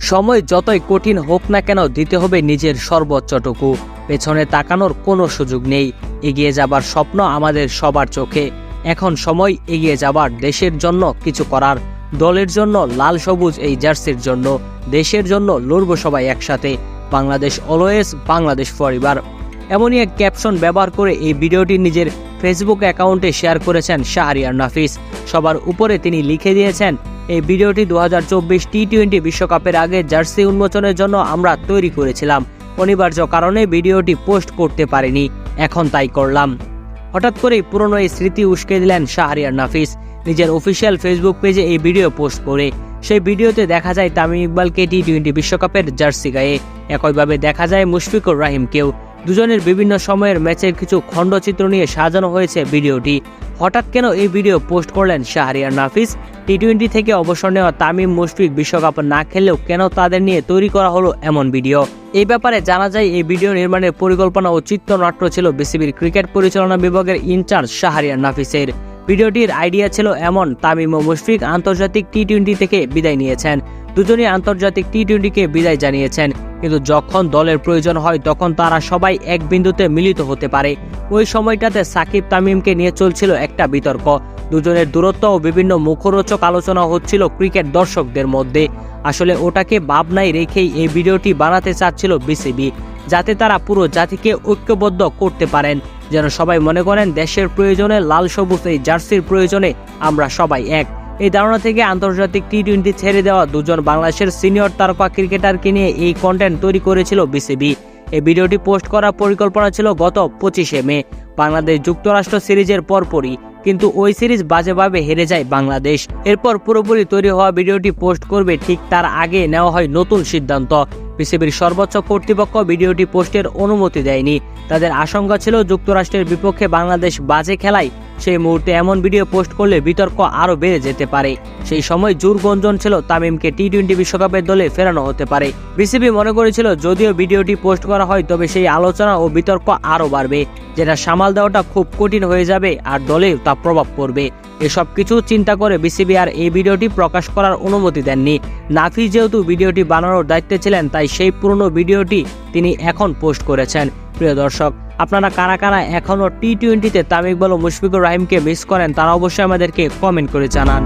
সময় যতই কঠিন হোক না কেন দিতে হবে নিজের সর্বোচ্চটুকু। পেছনে তাকানোর কোনো সুযোগ নেই। এগিয়ে যাবার স্বপ্ন আমাদের সবার চোখে। এখন সময় এগিয়ে যাবার দেশের জন্য কিছু করার, দলের জন্য লাল সবুজ এই জার্সির জন্য, দেশের জন্য লড়ব সবাই একসাথে। বাংলাদেশ অলওয়েজ বাংলাদেশ পরিবার এমনই এক ক্যাপশন ব্যবহার করে এই ভিডিওটি নিজের ফেসবুক অ্যাকাউন্টে শেয়ার করেছেন শাহরিয়ার নাফিস। সবার উপরে তিনি লিখে দিয়েছেন এই ভিডিওটি দু টি টোয়েন্টি বিশ্বকাপের আগে জার্সি উন্মোচনের জন্য আমরা তৈরি করেছিলাম। অনিবার্য কারণে ভিডিওটি পোস্ট করতে পারিনি। এখন তাই করলাম। হঠাৎ করেই পুরনো এই স্মৃতি উস্কে দিলেন শাহরিয়ার নাফিস। নিজের অফিসিয়াল ফেসবুক পেজে এই ভিডিও পোস্ট করে। সেই ভিডিওতে দেখা যায় তামিম ইকবালকে টি টোয়েন্টি বিশ্বকাপের জার্সি গায়ে। একইভাবে দেখা যায় মুশফিকুর রাহিমকেও। দুজনের বিভিন্ন সময়ের ম্যাচের কিছু খণ্ডচিত্র নিয়ে সাজানো হয়েছে ভিডিওটি। হঠাৎ কেন এই ভিডিও পোস্ট করলেন শাহরিয়ার নাফিস? টি টোয়েন্টি থেকে অবসর নেওয়া তামিম মুশফিক বিশ্বকাপ না খেললেও কেন তাদের নিয়ে তৈরি করা হলো এমন ভিডিও? এই ব্যাপারে জানা যায়, এই ভিডিও নির্মাণের পরিকল্পনা ও চিত্রনাট্য ছিল বিসিবির ক্রিকেট পরিচালনা বিভাগের ইনচার্জ শাহরিয়ার নাফিসের। ভিডিওটির আইডিয়া ছিল এমন, তামিম ও মুশফিক আন্তর্জাতিক টি টোয়েন্টি থেকে বিদায় নিয়েছেন। দুজনই আন্তর্জাতিক টি টোয়েন্টিকে বিদায় জানিয়েছেন। কিন্তু যখন দলের প্রয়োজন হয়, তখন তারা সবাই এক বিন্দুতে মিলিত হতে পারে। ওই সময়টাতে সাকিব তামিমকে নিয়ে চলছিল একটা বিতর্ক। দুজনের দূরত্ব ও বিভিন্ন মুখরোচক আলোচনা হচ্ছিল ক্রিকেট দর্শকদের মধ্যে। আসলে ওটাকে ভাবনায় রেখেই এই ভিডিওটি বানাতে চাচ্ছিল বিসিবি, যাতে তারা পুরো জাতিকে ঐক্যবদ্ধ করতে পারেন। যেন সবাই মনে করেন, দেশের প্রয়োজনে লাল সবুজ, এই জার্সির প্রয়োজনে আমরা সবাই এক। এই ধারণা থেকে আন্তর্জাতিক টি টোয়েন্টি ছেড়ে দেওয়া দুজন বাংলাদেশের সিনিয়র তারকা ক্রিকেটারকে নিয়ে এই কন্টেন্ট তৈরি করেছিল বিসিবি। এই ভিডিওটি পোস্ট করার পরিকল্পনা ছিল গত পঁচিশে মে, বাংলাদেশ যুক্তরাষ্ট্র সিরিজের পরপরই। কিন্তু ওই সিরিজ বাজেভাবে হেরে যায় বাংলাদেশ। এরপর পুরোপুরি তৈরি হওয়া ভিডিওটি পোস্ট করবে ঠিক তার আগে নেওয়া হয় নতুন সিদ্ধান্ত। বিসিবির সর্বোচ্চ কর্তৃপক্ষ ভিডিওটি পোস্টের অনুমতি দেয়নি। তাদের আশঙ্কা ছিল যুক্তরাষ্ট্রের বিপক্ষে বাংলাদেশ বাজে খেলায় সেই মুহূর্তে এমন ভিডিও পোস্ট করলে বিতর্ক আরও বেড়ে যেতে পারে। সেই সময় জোর গঞ্জন ছিল তামিমকে টি টোয়েন্টি বিশ্বকাপের দলে ফেরানো হতে পারে। বিসিবি মনে করেছিল, যদিও ভিডিওটি পোস্ট করা হয়, তবে সেই আলোচনা ও বিতর্ক আরও বাড়বে, যেটা সামাল দেওয়াটা খুব কঠিন হয়ে যাবে আর দলে তা প্রভাব পড়বে। এসব কিছু চিন্তা করে বিসিবি আর এই ভিডিওটি প্রকাশ করার অনুমতি দেননি। নাফি যেহেতু ভিডিওটি বানানোর দায়িত্বে ছিলেন, তাই সেই পুরনো ভিডিওটি তিনি এখন পোস্ট করেছেন। প্রিয় দর্শক, আপনারা কারা কারা এখনও টি টোয়েন্টিতে তামিকবল ও মুশফিকুর রাহিমকে মিস করেন, তারা অবশ্যই আমাদেরকে কমেন্ট করে জানান।